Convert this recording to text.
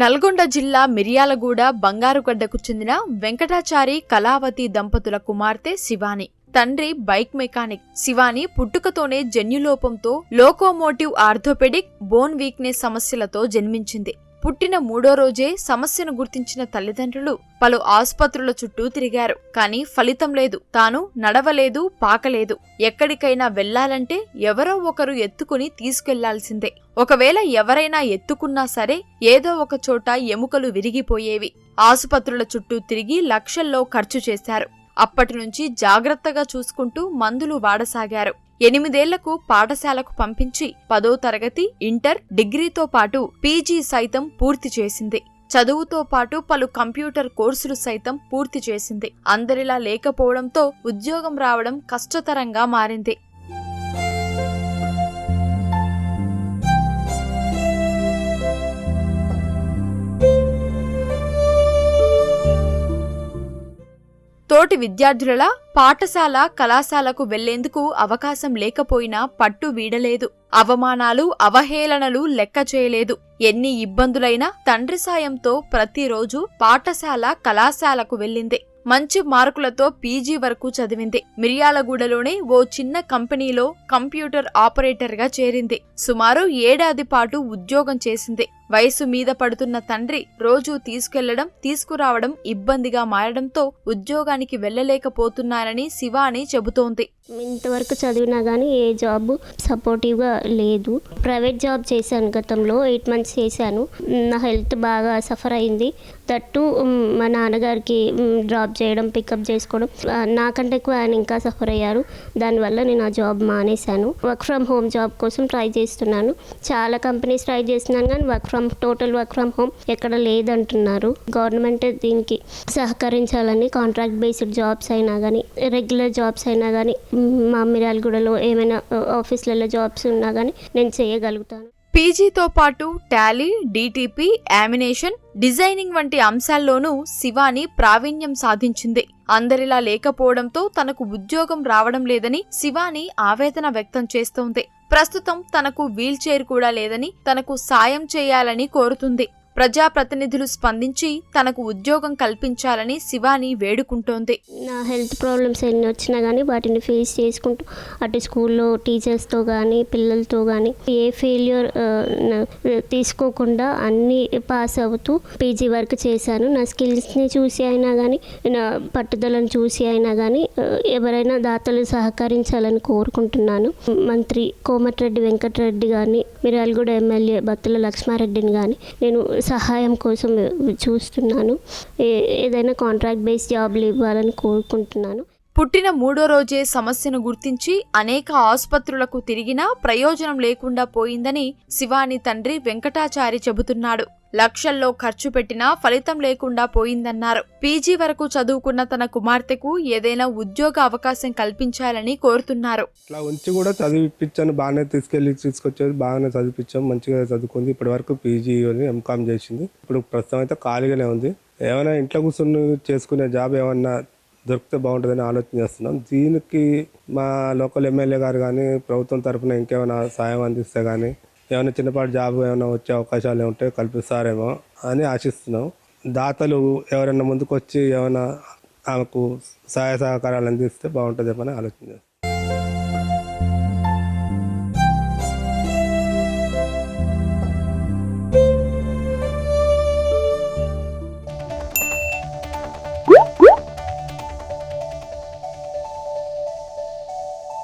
నల్గొండ జిల్లా మిర్యాలగూడ బంగారుగడ్డకు చెందిన వెంకటాచారి కళావతి దంపతుల కుమార్తె శివాని. తండ్రి బైక్ మెకానిక్. శివాని పుట్టుకతోనే జన్యులోపంతో లోకోమోటివ్ ఆర్థోపెడిక్ బోన్ వీక్నెస్ సమస్యలతో జన్మించింది. పుట్టిన మూడో రోజే సమస్యను గుర్తించిన తల్లిదండ్రులు పలు ఆసుపత్రుల చుట్టూ తిరిగారు. కానీ ఫలితం లేదు. తాను నడవలేదు పాకలేదు. ఎక్కడికైనా వెళ్ళాలంటే ఎవరో ఒకరు ఎత్తుకుని తీసుకెళ్ళాల్సిందే. ఒకవేళ ఎవరైనా ఎత్తుకున్నా సరే ఏదో ఒక చోట ఎముకలు విరిగిపోయేవి. ఆసుపత్రుల చుట్టూ తిరిగి లక్షల్లో ఖర్చు చేశారు. అప్పటి నుంచి జాగ్రత్తగా చూసుకుంటూ మందులు వాడసాగారు. ఎనిమిదేళ్ళకు పాఠశాలకు పంపించి పదో తరగతి ఇంటర్ డిగ్రీతో పాటు పీజీ సైతం పూర్తి చేసింది. చదువుతో పాటు పలు కంప్యూటర్ కోర్సులు సైతం పూర్తి చేసింది. అందరిలా లేకపోవడంతో ఉద్యోగం రావడం కష్టతరంగా మారింది. తోటి విద్యార్థులలా పాఠశాల కళాశాలకు వెళ్ళేందుకు అవకాశం లేకపోయినా పట్టు వీడలేదు. అవమానాలు అవహేళనలు లెక్క చేయలేదు. ఎన్ని ఇబ్బందులైనా తండ్రి సాయంతో ప్రతిరోజు పాఠశాల కళాశాలకు వెళ్ళింది. మంచి మార్కులతో పీజీ వరకు చదివింది. మిర్యాలగూడలోనే ఓ చిన్న కంపెనీలో కంప్యూటర్ ఆపరేటర్గా చేరింది. సుమారు ఏడాది పాటు ఉద్యోగం చేసింది. వయసు మీద పడుతున్న తండ్రి రోజూ తీసుకెళ్ళడం తీసుకురావడం ఇబ్బందిగా మారడంతో ఉద్యోగానికి వెళ్ళలేకపోతున్నానని శివాని చెబుతోంది. ఇంతవరకు చదివినా కానీ ఏ జాబ్ సపోర్టివ్గా లేదు. ప్రైవేట్ జాబ్ చేశాను గతంలో ఎయిట్ మంత్స్ చేశాను. నా హెల్త్ బాగా సఫర్ అయింది. దట్టు మా నాన్నగారికి డ్రాప్ చేయడం పికప్ చేసుకోవడం నాకంటే ఎక్కువ ఆయన ఇంకా సఫర్ అయ్యారు. దానివల్ల నేను ఆ జాబ్ మానేశాను. వర్క్ ఫ్రమ్ హోమ్ జాబ్ కోసం ట్రై చేస్తున్నాను. చాలా కంపెనీస్ ట్రై చేస్తున్నాను కానీ work from total work from home ఎక్కడ లేదంటున్నారు. గవర్నమెంట్ దీనికి సహకరించాలని కాంట్రాక్ట్ బేస్డ్ జాబ్స్ అయినా కానీ రెగ్యులర్ జాబ్స్ అయినా కానీ మా ఏమైనా ఆఫీస్లలో జాబ్స్ ఉన్నా కానీ నేను చేయగలుగుతాను. పీజీతో పాటు టాలీ డీటీపీ యామినేషన్ డిజైనింగ్ వంటి అంశాల్లోనూ శివాని ప్రావీణ్యం సాధించింది. అందరిలా లేకపోవడంతో తనకు ఉద్యోగం రావడం లేదని శివాని ఆవేదన వ్యక్తం చేస్తోంది. ప్రస్తుతం తనకు వీల్ చైర్ కూడా లేదని తనకు సాయం చేయాలని కోరుతుంది. ప్రజాప్రతినిధులు స్పందించి తనకు ఉద్యోగం కల్పించాలని శివాని వేడుకుంటోంది. నా హెల్త్ ప్రాబ్లమ్స్ ఎన్ని వచ్చినా కానీ వాటిని ఫేస్ చేసుకుంటూ అటు స్కూల్లో టీచర్స్తో కానీ పిల్లలతో కానీ ఏ ఫెయిల్యూర్ తీసుకోకుండా అన్నీ పాస్ అవుతూ పీజీ వర్క్ చేశాను. నా స్కిల్స్ని చూసి అయినా కానీ నా పట్టుదలను చూసి అయినా కానీ ఎవరైనా దాతలు సహకరించాలని కోరుకుంటున్నాను. మంత్రి కోమటిరెడ్డి వెంకటరెడ్డి కానీ మిరాల్గూడ ఎమ్మెల్యే బత్తుల లక్ష్మారెడ్డిని కానీ నేను సహాయం కోసం చూస్తున్నాను. ఏ- ఏదైనా కాంట్రాక్ట్ బేస్ జాబ్లు ఇవ్వాలని కోరుకుంటున్నాను. పుట్టిన మూడో రోజే సమస్యను గుర్తించి అనేక ఆసుపత్రులకు తిరిగినా ప్రయోజనం లేకుండా పోయిందని శివాని తండ్రి వెంకటాచారి చెబుతున్నాడు. లక్షల్లో ఖర్చు పెట్టినా ఫలితం లేకుండా పోయిందన్నారు. పీజీ వరకు చదువుకున్న తన కుమార్తెకు ఏదైనా ఉద్యోగ అవకాశం కల్పించాలని కోరుతున్నారు. ఇట్లా ఉంచి కూడా చదివిపించాను బాగానే తీసుకెళ్ళి తీసుకొచ్చేది బాగానే చదివిపించాం మంచిగా చదువుకుంది. ఇప్పటి వరకు పీజీ ఎంకామ్ చేసింది. ఇప్పుడు ప్రస్తుతం అయితే ఖాళీగానే ఉంది. ఏమైనా ఇంట్లో కూర్చొని చేసుకునే జాబ్ ఏమన్నా దొరికితే బాగుంటుందని ఆలోచన చేస్తున్నాం. దీనికి మా లోకల్ ఎమ్మెల్యే గారు కానీ ప్రభుత్వం తరఫున ఇంకేమైనా సాయం అందిస్తే కానీ ఏమైనా చిన్నపాటి జాబ్ ఏమైనా వచ్చే అవకాశాలు ఉంటే కల్పిస్తారేమో అని ఆశిస్తున్నాం. దాతలు ఎవరైనా ముందుకొచ్చి ఏమైనా ఆమెకు సహాయ సహకారాలు అందిస్తే బాగుంటుందేమని ఆలోచన